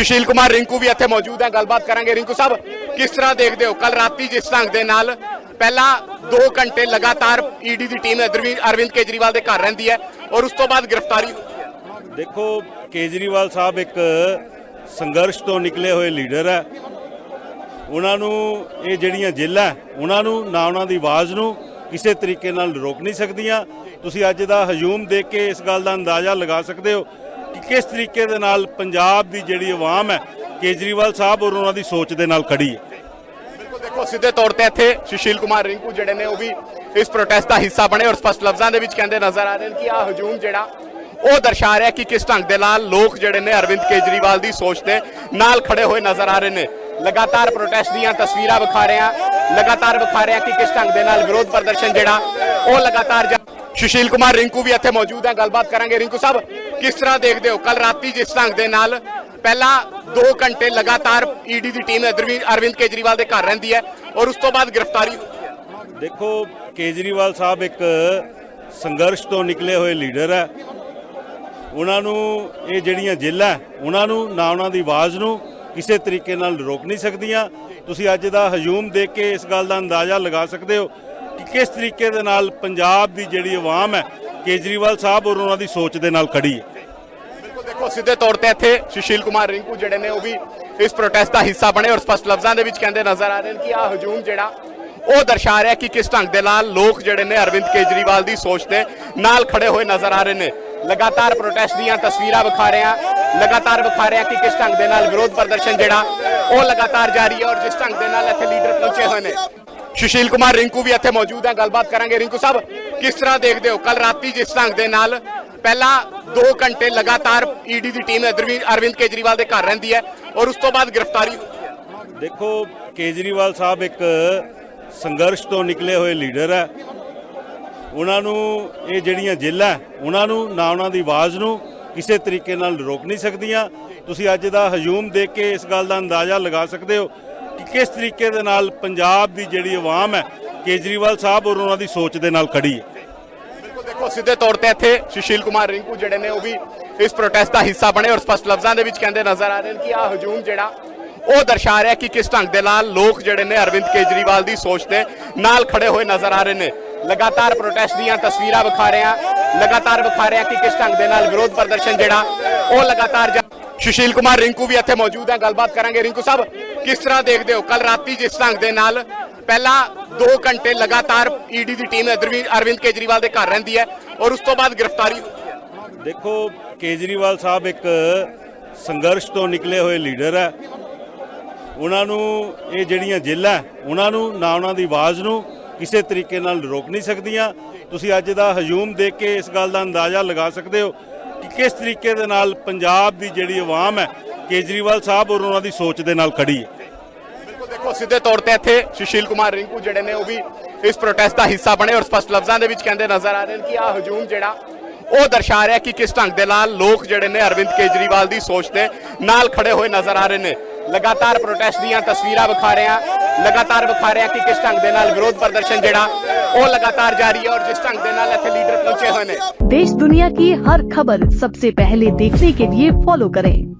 ਸੁਸ਼ੀਲ ਕੁਮਾਰ ਰਿੰਕੂ ਵੀ ਇੱਥੇ ਮੌਜੂਦ ਹੈ, ਗੱਲਬਾਤ ਕਰਾਂਗੇ। ਰਿੰਕੂ ਸਾਹਿਬ, ਕਿਸ ਤਰ੍ਹਾਂ ਦੇਖਦੇ ਹੋ ਕੱਲ ਰਾਤੀ ਜਿਸ ਢੰਗ ਦੇ ਨਾਲ? ਪਹਿਲਾਂ 2 ਘੰਟੇ ਲਗਾਤਾਰ ਈਡੀ ਦੀ ਟੀਮ ਅਰਵਿੰਦ ਕੇਜਰੀਵਾਲ ਦੇ ਘਰ ਰਹਿੰਦੀ ਹੈ ਔਰ ਉਸ ਤੋਂ ਬਾਅਦ ਗ੍ਰਿਫਤਾਰੀ ਦੇਖੋ, ਕੇਜਰੀਵਾਲ ਸਾਹਿਬ ਇੱਕ ਸੰਘਰਸ਼ ਤੋਂ ਨਿਕਲੇ ਹੋਏ ਲੀਡਰ ਹੈ। ਉਹਨਾਂ ਨੂੰ ਇਹ ਜਿਹੜੀਆਂ ਜੇਲ੍ਹਾਂ ਉਹਨਾਂ ਨੂੰ ਨਾ ਉਹਨਾਂ ਦੀ ਆਵਾਜ਼ ਨੂੰ ਕਿਸੇ ਤਰੀਕੇ ਨਾਲ ਰੋਕ ਨਹੀਂ ਸਕਦੀਆਂ। ਤੁਸੀਂ ਅੱਜ ਦਾ ਹਜੂਮ ਦੇਖ ਕੇ ਇਸ ਗੱਲ ਦਾ ਅੰਦਾਜ਼ਾ ਲਗਾ ਸਕਦੇ ਹੋ ਕਿ ਕਿਸ ਤਰੀਕੇ ਦੇ ਨਾਲ ਪੰਜਾਬ ਦੀ ਜਿਹੜੀ ਆਵਾਮ ਹੈ, ਕੇਜਰੀਵਾਲ ਸਾਹਿਬ ਔਰ ਉਹਨਾਂ ਦੀ ਸੋਚ ਦੇ ਨਾਲ ਖੜੀ ਹੈ? ਬਿਲਕੁਲ ਦੇਖੋ, ਸਿੱਧੇ ਤੌਰ ਤੇ ਇੱਥੇ ਸੁਸ਼ੀਲ ਕੁਮਾਰ ਰਿੰਕੂ ਜਿਹੜੇ ਨੇ, ਉਹ ਵੀ ਇਸ ਪ੍ਰੋਟੈਸਟ ਦਾ ਹਿੱਸਾ ਬਣੇ ਔਰ ਸਪਸ਼ਟ ਲਫ਼ਜ਼ਾਂ ਦੇ ਵਿੱਚ ਕਹਿੰਦੇ ਨਜ਼ਰ ਆ ਰਹੇ ਨੇ ਕਿ ਆਹ ਹਜੂਮ ਜਿਹੜਾ, ਉਹ ਦਰਸਾ ਰਿਹਾ ਕਿ ਕਿਸ ਢੰਗ ਦੇ ਨਾਲ ਲੋਕ ਜਿਹੜੇ ਨੇ ਅਰਵਿੰਦ ਕੇਜਰੀਵਾਲ ਦੀ ਸੋਚ ਦੇ ਨਾਲ ਖੜੇ ਹੋਏ ਨਜ਼ਰ ਆ ਰਹੇ ਨੇ। ਲਗਾਤਾਰ ਪ੍ਰੋਟੈਸਟ ਦੀਆਂ ਤਸਵੀਰਾਂ ਵਿਖਾ ਰਹੇ ਆ ਲਗਾਤਾਰ ਵਿਖਾ ਰਹੇ ਆ ਕਿ ਕਿਸ ਢੰਗ ਦੇ ਨਾਲ ਵਿਰੋਧ ਪ੍ਰਦਰਸ਼ਨ ਜਿਹੜਾ, ਉਹ ਲਗਾਤਾਰ ਸੁਸ਼ੀਲ ਕੁਮਾਰ ਰਿੰਕੂ ਵੀ ਇੱਥੇ ਮੌਜੂਦ ਹੈ, ਗੱਲਬਾਤ ਕਰਾਂਗੇ। ਰਿੰਕੂ ਸਾਹਿਬ, ਕਿਸ ਤਰ੍ਹਾਂ ਦੇਖਦੇ ਹੋ? ਕੱਲ ਰਾਤੀ ਜਿਸ ਢੰਗ ਦੇ ਨਾਲ ਪਹਿਲਾਂ 2 ਘੰਟੇ ਲਗਾਤਾਰ ਈਡੀ ਦੀ ਟੀਮ ਅਰਵਿੰਦ ਕੇਜਰੀਵਾਲ ਦੇ ਘਰ ਰਹਿੰਦੀ ਹੈ ਔਰ ਉਸ ਤੋਂ ਬਾਅਦ ਗ੍ਰਿਫਤਾਰੀ ਦੇਖੋ, ਕੇਜਰੀਵਾਲ ਸਾਹਿਬ ਇੱਕ ਸੰਘਰਸ਼ ਤੋਂ ਨਿਕਲੇ ਹੋਏ ਲੀਡਰ ਹੈ। ਉਹਨਾਂ ਨੂੰ ਇਹ ਜਿਹੜੀਆਂ ਜੇਲ੍ਹਾਂ ਉਹਨਾਂ ਨੂੰ ਨਾ ਉਹਨਾਂ ਦੀ ਆਵਾਜ਼ ਨੂੰ ਕਿਸੇ ਤਰੀਕੇ ਨਾਲ ਰੋਕ ਨਹੀਂ ਸਕਦੀਆਂ। ਤੁਸੀਂ ਅੱਜ ਦਾ ਹਜੂਮ ਦੇਖ ਕੇ ਇਸ ਗੱਲ ਦਾ ਅੰਦਾਜ਼ਾ ਲਗਾ ਸਕਦੇ ਹੋ ਕਿ ਕਿਸ ਤਰੀਕੇ ਦੇ ਨਾਲ ਪੰਜਾਬ ਦੀ ਜਿਹੜੀ ਆਵਾਮ ਹੈ, ਕੇਜਰੀਵਾਲ ਸਾਹਿਬ ਔਰ ਉਹਨਾਂ ਦੀ ਸੋਚ ਦੇ ਨਾਲ ਖੜੀ ਹੈ? ਬਿਲਕੁਲ ਦੇਖੋ, ਸਿੱਧੇ ਤੌਰ ਤੇ ਇੱਥੇ ਸੁਸ਼ੀਲ ਕੁਮਾਰ ਰਿੰਕੂ ਜਿਹੜੇ ਨੇ, ਉਹ ਵੀ ਇਸ ਪ੍ਰੋਟੈਸਟ ਦਾ ਹਿੱਸਾ ਬਣੇ ਔਰ ਸਪਸ਼ਟ ਲਫ਼ਜ਼ਾਂ ਦੇ ਵਿੱਚ ਕਹਿੰਦੇ ਨਜ਼ਰ ਆ ਰਹੇ ਨੇ ਕਿ ਆਹ ਹਜੂਮ ਜਿਹੜਾ, ਉਹ ਦਰਸਾ ਰਿਹਾ ਕਿ ਕਿਸ ਢੰਗ ਦੇ ਨਾਲ ਲੋਕ ਜਿਹੜੇ ਨੇ ਅਰਵਿੰਦ ਕੇਜਰੀਵਾਲ ਦੀ ਸੋਚ ਦੇ ਨਾਲ ਖੜੇ ਹੋਏ ਨਜ਼ਰ ਆ ਰਹੇ ਨੇ। ਲਗਾਤਾਰ ਪ੍ਰੋਟੈਸਟ ਦੀਆਂ ਤਸਵੀਰਾਂ ਵਿਖਾ ਰਹੇ ਆ ਲਗਾਤਾਰ ਵਿਖਾ ਰਹੇ ਆ ਕਿ ਕਿਸ ਢੰਗ ਦੇ ਨਾਲ ਵਿਰੋਧ ਪ੍ਰਦਰਸ਼ਨ ਜਿਹੜਾ, ਉਹ ਲਗਾਤਾਰ ਜਾਰੀ ਹੈ ਔਰ ਜਿਸ ਢੰਗ ਦੇ ਨਾਲ ਇੱਥੇ ਲੀਡਰ ਪਹੁੰਚੇ ਹੋਏ ਨੇ। ਸੁਸ਼ੀਲ ਕੁਮਾਰ ਰਿੰਕੂ ਵੀ ਇੱਥੇ ਮੌਜੂਦ ਹੈ ਗੱਲਬਾਤ ਕਰਾਂਗੇ। ਰਿੰਕੂ ਸਾਹਿਬ, ਕਿਸ ਤਰ੍ਹਾਂ ਦੇਖਦੇ ਹੋ? ਕੱਲ ਰਾਤੀ ਜਿਸ ਢੰਗ ਦੇ ਨਾਲ ਪਹਿਲਾਂ 2 ਘੰਟੇ ਲਗਾਤਾਰ ਈਡੀ ਦੀ ਟੀਮ ਅਰਵਿੰਦ ਕੇਜਰੀਵਾਲ ਦੇ ਘਰ ਰਹਿੰਦੀ ਹੈ ਔਰ ਉਸ ਤੋਂ ਬਾਅਦ ਗ੍ਰਿਫਤਾਰੀ ਦੇਖੋ, ਕੇਜਰੀਵਾਲ ਸਾਹਿਬ ਇੱਕ ਸੰਘਰਸ਼ ਤੋਂ ਨਿਕਲੇ ਹੋਏ ਲੀਡਰ ਹੈ। ਉਹਨਾਂ ਨੂੰ ਇਹ ਜਿਹੜੀਆਂ ਜੇਲ੍ਹਾਂ ਉਹਨਾਂ ਨੂੰ ਨਾ ਉਹਨਾਂ ਦੀ ਆਵਾਜ਼ ਨੂੰ ਕਿਸੇ ਤਰੀਕੇ ਨਾਲ ਰੋਕ ਨਹੀਂ ਸਕਦੀਆਂ। ਤੁਸੀਂ ਅੱਜ ਦਾ ਹਜੂਮ ਦੇਖ ਕੇ ਇਸ ਗੱਲ ਦਾ ਅੰਦਾਜ਼ਾ ਲਗਾ ਸਕਦੇ ਹੋ ਕਿਸ ਤਰੀਕੇ ਦੇ ਨਾਲ ਪੰਜਾਬ ਦੀ ਜਿਹੜੀ ਆਵਾਮ ਹੈ, ਕੇਜਰੀਵਾਲ ਸਾਹਿਬ ਔਰ ਉਹਨਾਂ ਦੀ ਸੋਚ ਦੇ ਨਾਲ ਖੜੀ ਹੈ? ਬਿਲਕੁਲ ਦੇਖੋ, ਸਿੱਧੇ ਤੌਰ ਤੇ ਇੱਥੇ ਸੁਸ਼ੀਲ ਕੁਮਾਰ ਰਿੰਕੂ ਜਿਹੜੇ ਨੇ, ਉਹ ਵੀ ਇਸ ਪ੍ਰੋਟੈਸਟ ਦਾ ਹਿੱਸਾ ਬਣੇ ਔਰ ਸਪਸ਼ਟ ਲਫ਼ਜ਼ਾਂ ਦੇ ਵਿੱਚ ਕਹਿੰਦੇ ਨਜ਼ਰ ਆ ਰਹੇ ਨੇ ਕਿ ਆਹ ਹਜੂਮ ਜਿਹੜਾ, ਉਹ ਦਰਸਾ ਰਿਹਾ ਕਿ ਕਿਸ ਢੰਗ ਦੇ ਨਾਲ ਲੋਕ ਜਿਹੜੇ ਨੇ ਅਰਵਿੰਦ ਕੇਜਰੀਵਾਲ ਦੀ ਸੋਚ ਦੇ ਨਾਲ ਖੜੇ ਹੋਏ ਨਜ਼ਰ ਆ ਰਹੇ ਨੇ। ਲਗਾਤਾਰ ਪ੍ਰੋਟੈਸਟ ਦੀਆਂ ਤਸਵੀਰਾਂ ਵਿਖਾ ਰਹੇ ਆ ਲਗਾਤਾਰ ਵਿਖਾ ਰਹੇ ਆ ਕਿ ਕਿਸ ਢੰਗ ਦੇ ਨਾਲ ਵਿਰੋਧ ਪ੍ਰਦਰਸ਼ਨ ਜਿਹੜਾ, ਉਹ ਲਗਾਤਾਰ ਜਾ- ਸੁਸ਼ੀਲ ਕੁਮਾਰ ਰਿੰਕੂ ਵੀ ਇੱਥੇ ਮੌਜੂਦ ਹੈ, ਗੱਲਬਾਤ ਕਰਾਂਗੇ। ਰਿੰਕੂ ਸਾਹਿਬ ਕਿਸ ਤਰ੍ਹਾਂ ਦੇਖਦੇ ਹੋ? ਕੱਲ ਰਾਤੀ ਜਿਸ ਢੰਗ ਦੇ ਨਾਲ ਪਹਿਲਾਂ 2 ਘੰਟੇ ਲਗਾਤਾਰ ਈਡੀ ਦੀ ਟੀਮ ਅਰਵਿੰਦ ਕੇਜਰੀਵਾਲ ਦੇ ਘਰ ਰਹਿੰਦੀ ਹੈ ਔਰ ਉਸ ਤੋਂ ਬਾਅਦ ਗ੍ਰਿਫਤਾਰੀ ਦੇਖੋ, ਕੇਜਰੀਵਾਲ ਸਾਹਿਬ ਇੱਕ ਸੰਘਰਸ਼ ਤੋਂ ਨਿਕਲੇ ਹੋਏ ਲੀਡਰ ਹੈ। ਉਹਨਾਂ ਨੂੰ ਇਹ ਜਿਹੜੀਆਂ ਜੇਲ੍ਹਾਂ ਉਹਨਾਂ ਨੂੰ ਨਾ ਉਹਨਾਂ ਦੀ ਆਵਾਜ਼ ਨੂੰ ਕਿਸੇ ਤਰੀਕੇ ਨਾਲ ਰੋਕ ਨਹੀਂ ਸਕਦੀਆਂ। ਤੁਸੀਂ ਅੱਜ ਦਾ ਹਜੂਮ ਦੇਖ ਕੇ ਇਸ ਗੱਲ ਦਾ ਅੰਦਾਜ਼ਾ ਲਗਾ ਸਕਦੇ ਹੋ ਕਿ ਕਿਸ ਤਰੀਕੇ ਦੇ ਨਾਲ ਪੰਜਾਬ ਦੀ ਜਿਹੜੀ ਆਵਾਮ ਹੈ ਕੇਜਰੀਵਾਲ ਸਾਹਿਬ ਔਰ ਉਹਨਾਂ ਦੀ ਸੋਚ ਦੇ ਨਾਲ ਖੜੀ ਹੈ ਬਿਲਕੁਲ ਦੇਖੋ ਸਿੱਧੇ ਤੌਰ ਤੇ ਇੱਥੇ ਸੁਸ਼ੀਲ ਕੁਮਾਰ ਰਿੰਕੂ ਜਿਹੜੇ ਨੇ ਉਹ ਵੀ ਇਸ ਪ੍ਰੋਟੈਸਟ ਦਾ ਹਿੱਸਾ ਬਣੇ ਔਰ ਸਪਸ਼ਟ ਲਫ਼ਜ਼ਾਂ ਦੇ ਵਿੱਚ ਕਹਿੰਦੇ ਨਜ਼ਰ ਆ ਰਹੇ ਨੇ ਕਿ ਆਹ ਹਜੂਮ ਜਿਹੜਾ ਉਹ ਦਰਸਾ ਰਿਹਾ ਕਿ ਕਿਸ ਢੰਗ ਦੇ ਨਾਲ ਲੋਕ ਜਿਹੜੇ ਨੇ ਅਰਵਿੰਦ ਕੇਜਰੀਵਾਲ ਦੀ ਸੋਚ ਦੇ ਨਾਲ ਖੜੇ ਹੋਏ ਨਜ਼ਰ ਆ ਰਹੇ ਨੇ ਲਗਾਤਾਰ ਪ੍ਰੋਟੈਸਟ ਦੀਆਂ ਤਸਵੀਰਾਂ ਵਿਖਾ ਰਹੇ ਆ ਲਗਾਤਾਰ ਵਿਖਾ ਰਹੇ ਆ ਕਿ ਕਿਸ ਢੰਗ ਦੇ ਨਾਲ ਵਿਰੋਧ ਪ੍ਰਦਰਸ਼ਨ ਜਿਹੜਾ ਉਹ ਲਗਾਤਾਰ ਜਾਰੀ ਹੈ ਔਰ ਜਿਸ ਢੰਗ ਦੇ ਨਾਲ ਇੱਥੇ ਲੀਡਰ ਪਹੁੰਚੇ ਹੋਏ ਨੇ देश दुनिया की हर खबर सबसे पहले देखने के लिए फॉलो करें